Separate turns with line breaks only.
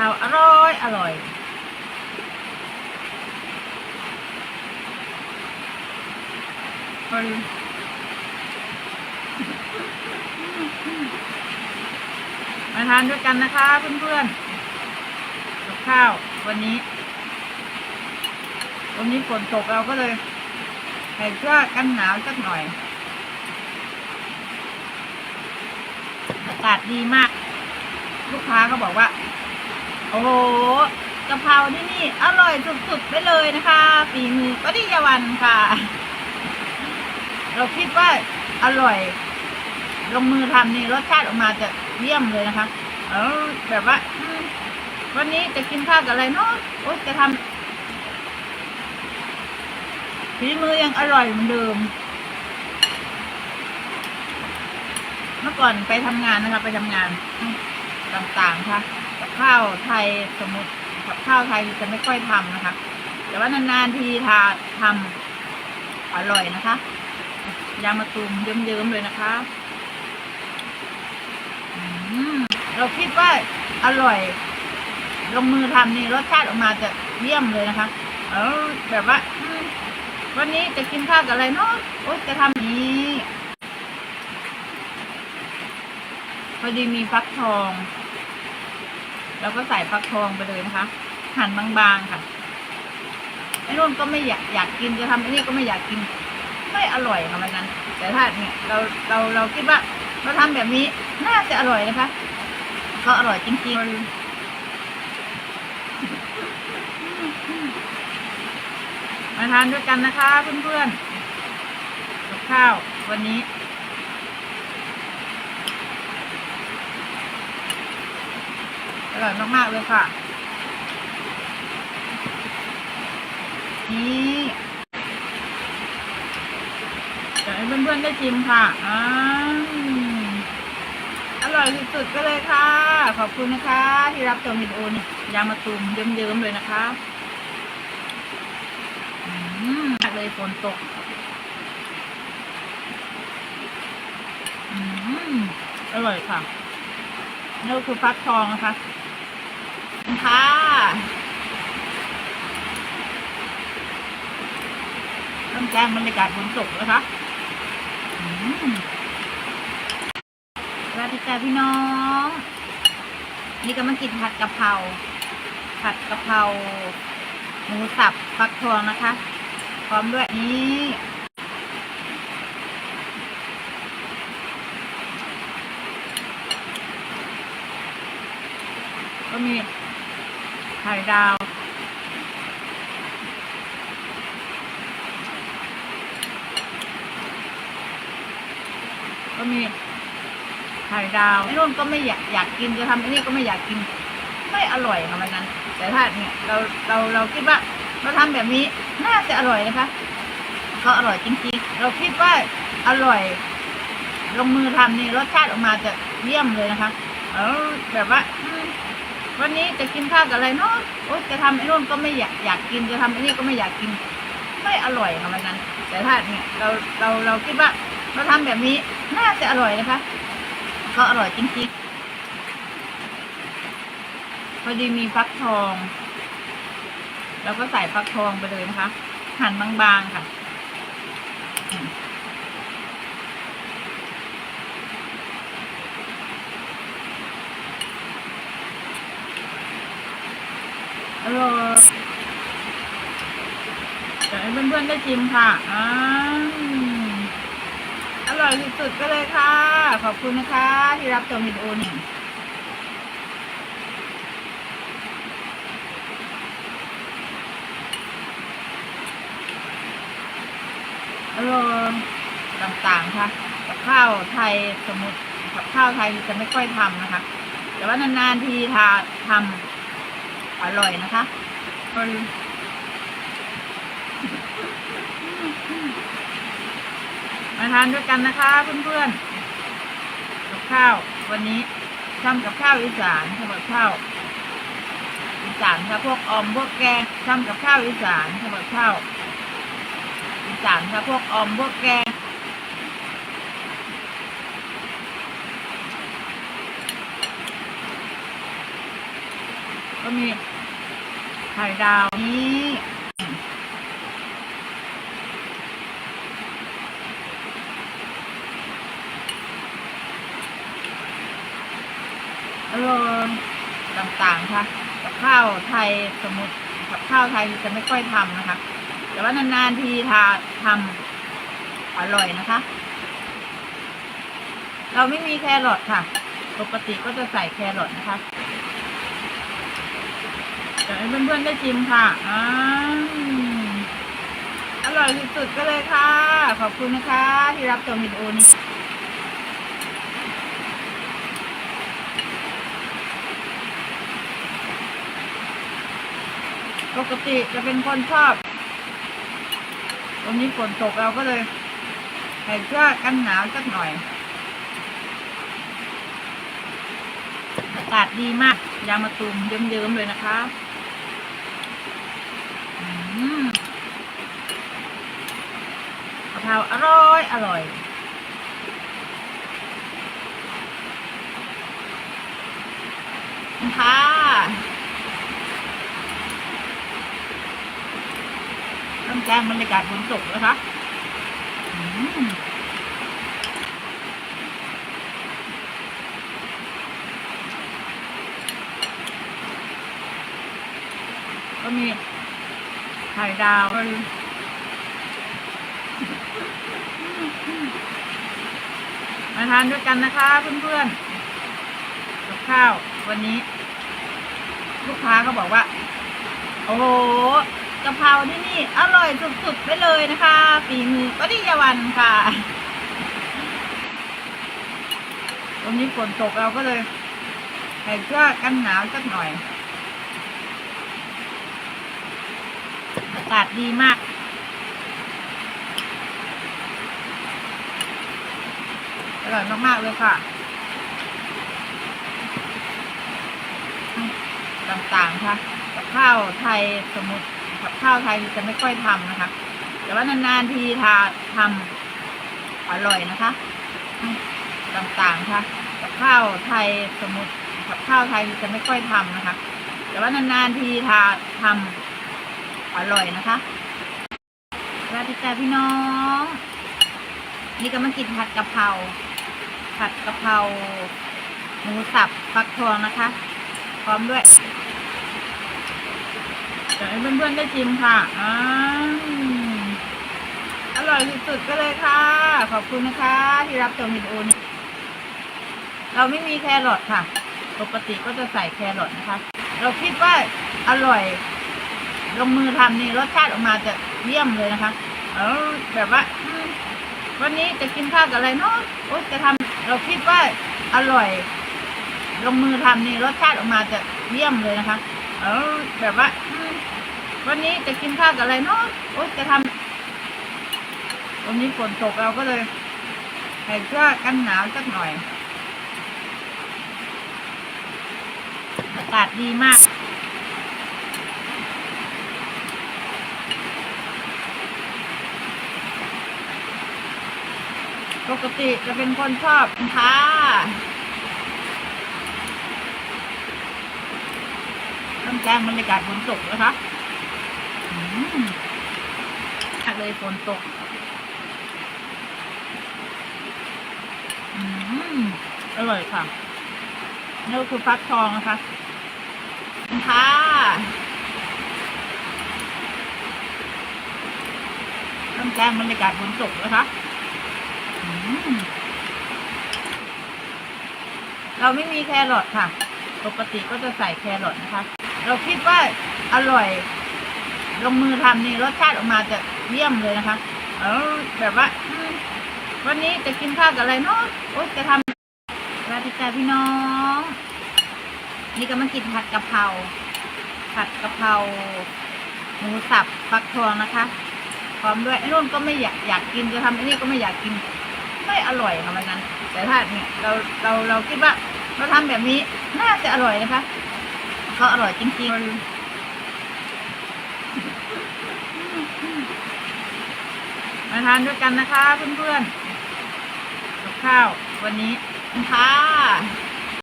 เพราอร่อยอร่อยคนมาทานด้วยกันนะคะเพื่อนๆกับข้าววันนี้ วันนี้ฝนตกเราก็เลยใส่เสื้อกันหนาวสักหน่อย อากาศดีมาก ลูกค้าก็บอกว่า โอ้โหกะเพราที่นี่อร่อยสุดๆไปเลยนะคะฝีมือปริยวันค่ะ เราคิดว่าอร่อย ลงมือทำนี่รสชาติออกมาจะเยี่ยมเลยนะคะเออแบบว่าวันนี้จะกินข้าวกับอะไรเนาะโอ๊ยจะทำฝีมือยังอร่อยเหมือนเดิม เมื่อก่อนไปทำงานนะคะ ไปทำงานต่างๆค่ะ กับข้าวไทยสมมติกับข้าวไทยจะไม่ค่อยทำนะคะ แต่ว่านานๆทีทาทำอร่อยนะคะยางมะตูมเยิ้มๆเลยนะคะเราคิดว่าอร่อย ลงมือทำนี่รสชาติออกมาจะเยี่ยมเลยนะคะ เออแบบว่าวันนี้จะกินข้าวกับอะไรเนาะโอ๊ยจะทำนี้พอดีมีฟักทอง แล้วก็ใส่ฟักทองไปเลยนะคะ หั่นบางๆค่ะไอ้นุ่นก็ไม่อยากอยากกินจะทำไอ้นี่ก็ไม่อยากกิน ไม่อร่อยค่ะวันนั้น แต่ถ้าเนี่ยเราเราเราคิดว่าเราทำแบบนี้น่าจะอร่อยนะคะ ก็อร่อยจริงๆมาทานด้วยกันนะคะเพื่อนๆกับข้าววันนี้ ร่อยมากๆเลยค่ะ นี่เดี๋ยวให้เพื่อนๆได้ชิมค่ะอ้าอร่อยสุดๆก็เลยค่ะ ขอบคุณนะคะ ที่รับชมวิดีโอนี่ยางมะตูมเยิ้มๆเลยนะคะอืมเลยฝนตกอืมอร่อยค่ะนี่คือฟักทองนะคะ ค่ะต้องแจ้งบรรยากาศฝนตกนะคะอืมสวัสดีจ้าพี่น้อง นี่ก็มากินผัดกะเพรา ผัดกะเพราหมูสับฟักทองนะคะ พร้อมด้วยนี่ก็มีไข่ดาว ก็มีไข่ดาวไอ้นุ่นก็ไม่อยากอยากกินจะทำไอ้นี่ก็ไม่อยากกิน ไม่อร่อยค่ะวันนั้น แต่ถ้าเนี่ยเราเราเราคิดว่าเราทำแบบนี้น่าจะอร่อยนะคะก็อร่อยจริงๆ เราคิดว่าอร่อย ลงมือทำนี่รสชาติออกมาจะเยี่ยมเลยนะคะเออแบบว่า วันนี้จะกินข้าวกับอะไรเนาะโอ๊ยจะทำไอ้นู่นก็ไม่อยากอยากกินจะทำไอ้นี่ก็ไม่อยากกิน ไม่อร่อยค่ะวันนั้น แต่ถ้าเนี่ยเราเราเราคิดว่าเราทำแบบนี้น่าจะอร่อยนะคะ ก็อร่อยจริงๆพอดีมีฟักทองแล้วก็ใส่ฟักทองไปเลยนะคะ หั่นบางๆค่ะ อร่อยเดี๋ยวให้เพื่อนๆได้ชิมค่ะอ้าอร่อยสุดๆก็เลยค่ะ ขอบคุณนะคะ ที่รับชมวิดีโอนี่อร่อยต่างๆค่ะ กับข้าวไทยสมมติกับข้าวไทยจะไม่ค่อยทำนะคะ แต่ว่านานๆทีทาทำ อร่อยนะคะคนมาทานด้วยกันนะคะเพื่อนๆกับข้าว วันนี้ทำกับข้าวอีสานทำกับข้าวอีสานค่ะพวกออมพวกแกงทำกับข้าวอีสานทำกับข้าวอีสานค่ะพวกออมพวกแกง ก็มีไข่ดาวนี้อร่อยต่างๆค่ะกับข้าวไทยสมมติกับข้าวไทยจะไม่ค่อยทำนะคะ แต่ว่านานๆทีทาทำอร่อยนะคะ เราไม่มีแครอทค่ะ ปกติก็จะใส่แครอทนะคะ ดี๋ยวให้เพื่อนๆได้ชิมค่ะอ่าอร่อยสุดๆก็เลยค่ะ ขอบคุณนะคะ ที่รับชมวิดีโอนี้ปกติจะเป็นคนชอบ วันนี้ฝนตกเราก็เลยใส่เสื้อกันหนาวสักหน่อย อากาศดีมาก ยางมะตูมเยิ้มๆเลยนะคะ กะเพราอร่อย อร่อยค่ะต้นแจ้งบรรยากาศฝนตกนะคะก็มี ไข่ดาวมาทานด้วยกันนะคะเพื่อนๆกับข้าววันนี้ ลูกค้าเขาบอกว่า โอ้โหกะเพราที่นี่ อร่อยสุดๆไปเลยนะคะฝีมือปริยาวันค่ะวันนี้ฝนตกเราก็เลยใส่เสื้อกันหนาวสักหน่อยากาศดีมาก อร่อยมาก ๆ เลยค่ะ ต่างๆ ค่ะ กับข้าวไทยสมมติกับข้าวไทยจะไม่ค่อยทำนะคะ แต่ว่านานๆทีทาทำอร่อยนะคะ ต่างๆ ค่ะ กับข้าวไทยสมมติกับข้าวไทยจะไม่ค่อยทำนะคะ แต่ว่านานๆทีทาทำ อร่อยนะคะสวัสดีจ้าพี่น้อง นี่ก็มากินผัดกะเพรา ผัดกะเพราหมูสับฟักทองนะคะ พร้อมด้วยเดี๋ยวให้เพื่อนๆได้ชิมค่ะอ่าอร่อยสุดๆก็เลยค่ะ ขอบคุณนะคะ ที่รับชมวิดีโอนี้เราไม่มีแครอทค่ะ ปกติก็จะใส่แครอทนะคะ เราคิดว่าอร่อย ลงมือทำนี่รสชาติออกมาจะเยี่ยมเลยนะคะเออแบบว่าวันนี้จะกินข้าวกับอะไรเนาะโอ๊ยจะทำเราคิดว่าอร่อย ลงมือทำนี่รสชาติออกมาจะเยี่ยมเลยนะคะเออแบบว่าวันนี้จะกินข้าวกับอะไรเนาะโอ๊ยจะทำวันนี้ฝนตกเราก็เลยใส่เสื้อกันหนาวสักหน่อย อากาศดีมาก ปกติจะเป็นคนชอบค่ะต้นแจ้งบรรยากาศฝนตกนะคะอืมเลยฝนตกอืมอร่อยค่ะนี่คือฟักทองนะคะขอบคุณค่ะต้นแจ้งบรรยากาศฝนตกนะคะ เราไม่มีแครอทค่ะ ปกติก็จะใส่แครอทนะคะ เราคิดว่าอร่อย ลงมือทำนี่รสชาติออกมาจะเยี่ยมเลยนะคะเออแบบว่าวันนี้จะกินข้าวกับอะไรเนาะโอ๊ยจะทำสวัสดีจ้าพี่น้อง นี่ก็มากินผัดกะเพรา ผัดกะเพราหมูสับฟักทองนะคะ พร้อมด้วยไอ้นุ่นก็ไม่อยากอยากกินจะทำไอ้นี่ก็ไม่อยากกิน ค่อร่อยค่ะวันนั้น แต่ถ้าเนี่ยเราเราเราคิดว่าเราทำแบบนี้น่าจะอร่อยนะคะเขาอร่อยจริงๆมาทานด้วยกันนะคะเพื่อนๆกับข้าววันนี้ค่ะ